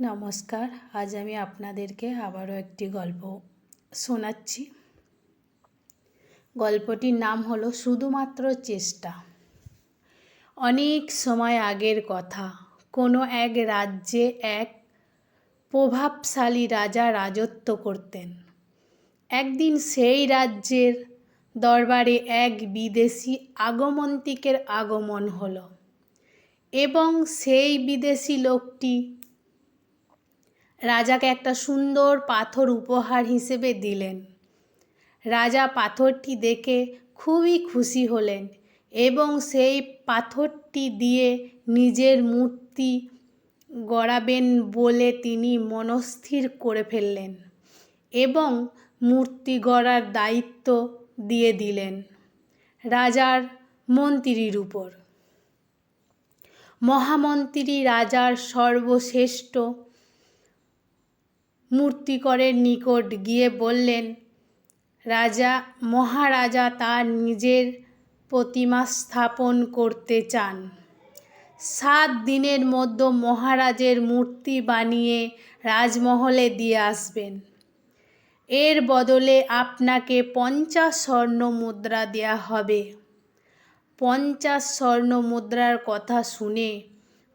নমস্কার, আজ আমি আপনাদেরকে আবারও একটি গল্প শোনাচ্ছি। গল্পটির নাম হলো শুধুমাত্র চেষ্টা। অনেক সময় আগের কথা, কোনো এক রাজ্যে এক প্রভাবশালী রাজা রাজত্ব করতেন। একদিন সেই রাজ্যের দরবারে এক বিদেশি আগমন্তিকের আগমন হলো এবং সেই বিদেশি লোকটি রাজাকে একটা সুন্দর পাথর উপহার হিসেবে দিলেন। রাজা পাথরটি দেখে খুবই খুশি হলেন এবং সেই পাথরটি দিয়ে নিজের মূর্তি গড়াবেন বলে তিনি মনস্থির করে ফেললেন এবং মূর্তি গড়ার দায়িত্ব দিয়ে দিলেন রাজার মন্ত্রীর উপর। মহামন্ত্রী রাজার সর্বশ্রেষ্ঠ মূর্তিকরের নিকট গিয়ে বললেন, রাজা, মহারাজা তার নিজের প্রতিমা স্থাপন করতে চান। সাত দিনের মধ্যে মহারাজের মূর্তি বানিয়ে রাজমহলে দিয়ে আসবেন। এর বদলে আপনাকে পঞ্চাশ স্বর্ণ মুদ্রা দেওয়া হবে। পঞ্চাশ স্বর্ণ মুদ্রার কথা শুনে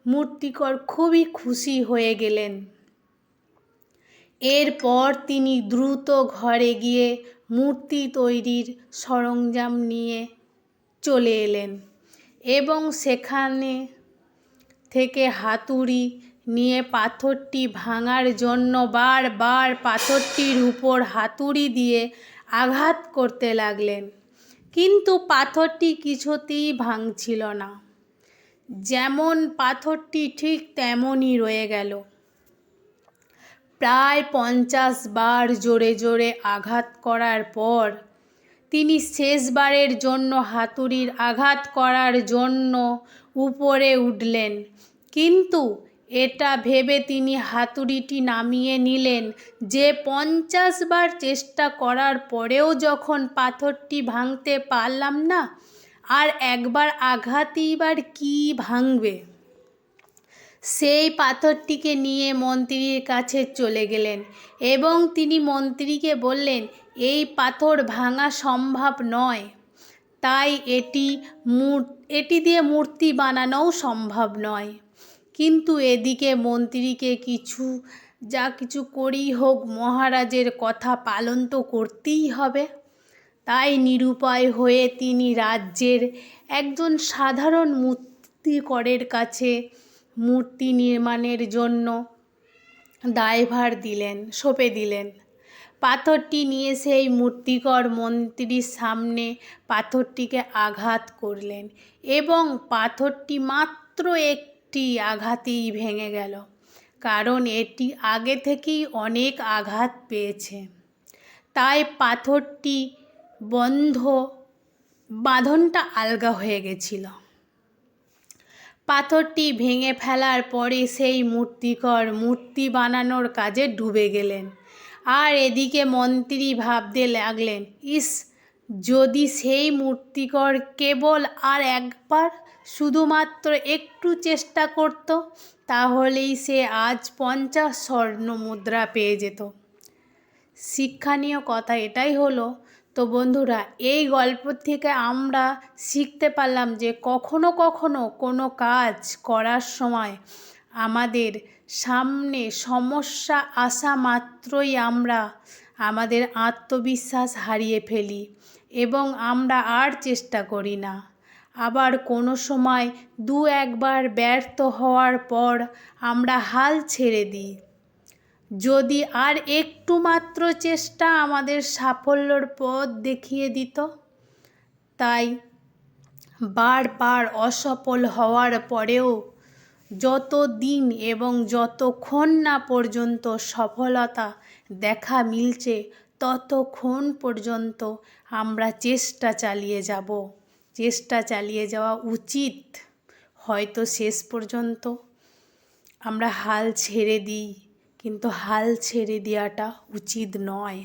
মূর্তিকর খুবই খুশি হয়ে গেলেন। এরপর তিনি দ্রুত ঘরে গিয়ে মূর্তি তৈরির সরঞ্জাম নিয়ে চলে এলেন এবং সেখানে থেকে হাতুড়ি নিয়ে পাথরটি ভাঙার জন্য বারবার পাথরটির উপর হাতুড়ি দিয়ে আঘাত করতে লাগলেন। কিন্তু পাথরটি কিছুতেই ভাঙছিল না। যেমন পাথরটি ঠিক তেমনই রয়ে গেল। প্রায় পঞ্চাশ বার জোরে জোরে আঘাত করার পর, তিনি শেষবারের জন্য হাতুড়ির আঘাত করার জন্য উপরে উঠলেন। কিন্তু এটা ভেবে তিনি হাতুড়িটি নামিয়ে নিলেন। যে পঞ্চাশ বার চেষ্টা করার পরেও যখন পাথরটি ভাঙতে পারলাম না, আর একবার আঘাতই বার কী ভাঙবে? সেই পাথরটিকে নিয়ে মন্ত্রীর কাছে চলে গেলেন এবং তিনি মন্ত্রীকে বললেন, এই পাথর ভাঙা সম্ভব নয়। তাই এটি এটি দিয়ে মূর্তি বানানোও সম্ভব নয়। কিন্তু এদিকে মন্ত্রীকে কিছু, যা কিছু করি হোক মহারাজের কথা পালন তো করতেই হবে। তাই নিরুপায় হয়ে তিনি রাজ্যের একজন সাধারণ মূর্তিকরের কাছে মূর্তি নির্মাণের জন্য দায়ভার দিলেন, সঁপে দিলেন। পাথরটি নিয়ে সেই মূর্তিকর মন্ত্রীর সামনে পাথরটিকে আঘাত করলেন এবং পাথরটি মাত্র একটি আঘাতেই ভেঙে গেল, কারণ এটি আগে থেকেই অনেক আঘাত পেয়েছে। তাই পাথরটি বন্ধ, বাঁধনটা আলগা হয়ে গেছিল। পাথরটি ভেঙে ফেলার পরে সেই মূর্তিকর মূর্তি বানানোর কাজে ডুবে গেলেন। আর এদিকে মন্ত্রী ভাবতে লাগলেন, ইস, যদি সেই মূর্তিকর কেবল আর একবার শুধুমাত্র একটু চেষ্টা করত, তাহলেই সে আজ পঞ্চাশ স্বর্ণ মুদ্রা পেয়ে যেত। শিক্ষণীয় কথা এটাই হলো তো বন্ধুরা, এই গল্প থেকে আমরা শিখতে পারলাম যে কখনো কখনো কোনো কাজ করার সময় আমাদের সামনে সমস্যা আসা মাত্রই আমরা আমাদের আত্মবিশ্বাস হারিয়ে ফেলি এবং আমরা আর চেষ্টা করি না। আবার কোনো সময় দু একবার ব্যর্থ হওয়ার পর আমরা হাল ছেড়ে দিই। যদি আর একটু মাত্র চেষ্টা আমাদের সাফল্যর পথ দেখিয়ে দিত, তাই বারবার অসফল হওয়ার পরেও যত দিন এবং যতক্ষণ না পর্যন্ত সফলতা দেখা মিলছে, ততক্ষণ পর্যন্ত আমরা চেষ্টা চালিয়ে যাব। চেষ্টা চালিয়ে যাওয়া উচিত। হয়তো শেষ পর্যন্ত। আমরা হাল ছেড়ে দিই। কিন্তু হাল ছেড়ে দেওয়াটা উচিত নয়।